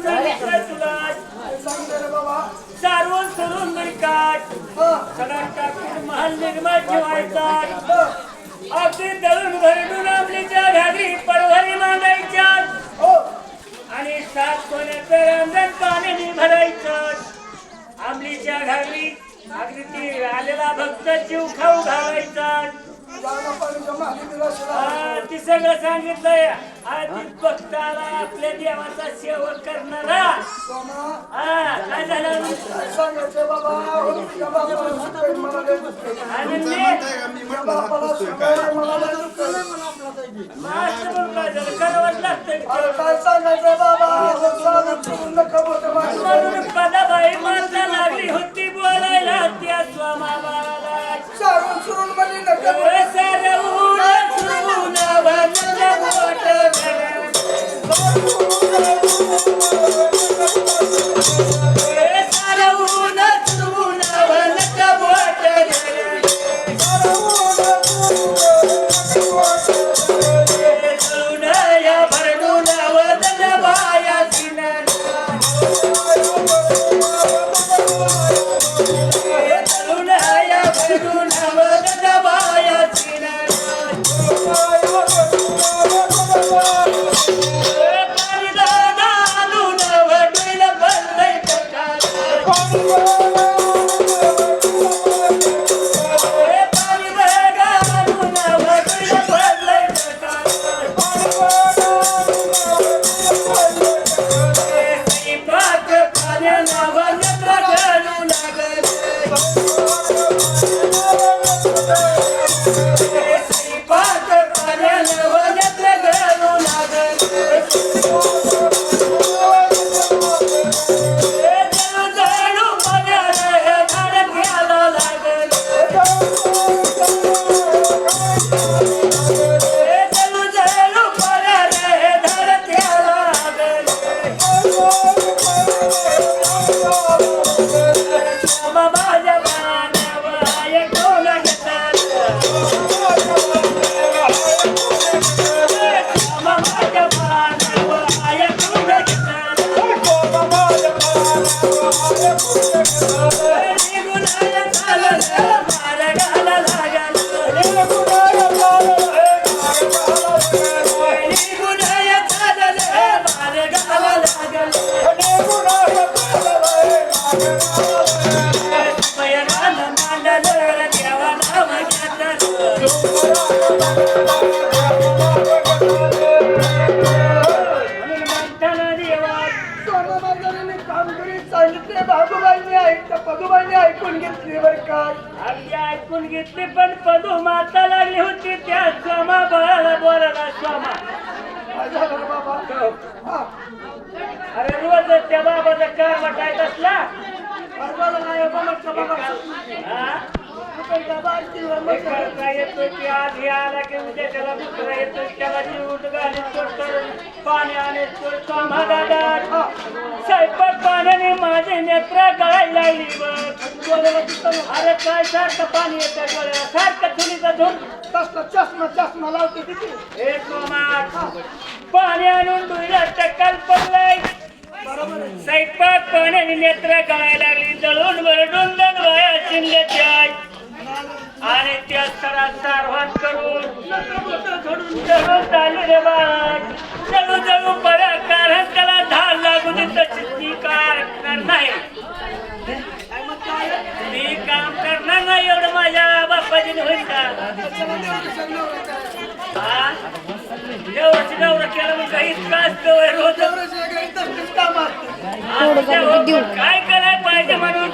सांगितलं तुला. सारवून सोडून नाही काट सगळा टाकून महाल निर्माण ठेवायचा. अगदी दळून भरडून आपलीच्या घागरी परभरी भक्त जीव खाऊ घालायचा. ती सगळं सांगितलंय. आधी भक्ताला आपल्या देवाचा सेवक करणारा. काय झालं? मास्टर म्हणून काय करावंच बोट सरवून सांगितले बाबूबाईंनी ऐक पदूबाईंनी ऐकून घेतली बर काय आम्ही ऐकून घेतली पण पदू माता लागली होती त्या स्वामा बाळाला बोलायला काय झालं बाबा. हा, अरे रोज त्या बाबाचा कार वाटायचा असला. काय नाही बाबा. हा? आपण येतो की आज हे आला की उद्या त्याला दुसरा येतो त्याला उठ घाली पाणी आणि दादा स्वयंपाक पाण्याने माझे नेत्र गळायला लागली. अरे काय सारखं पाणी येतं गळ्याला सारखं चुलीचा धून तसला चष्मा चष्मा लावते किती हे सोमा पाणी आणून दुईला टक्कल पडलंय स्वयंपाक पाण्याने नेत्र गळायला लागली जळून वरडून दन वाया आणि त्या स्तराचा आव्हान करून सोडून जणू चालू रे बाग जणू कारण त्याला धार लागून तशी ती काय करणार नाही. मी काम करणार नाही एवढं माझ्या बापाजी होईल का? काय करायला पाहिजे म्हणून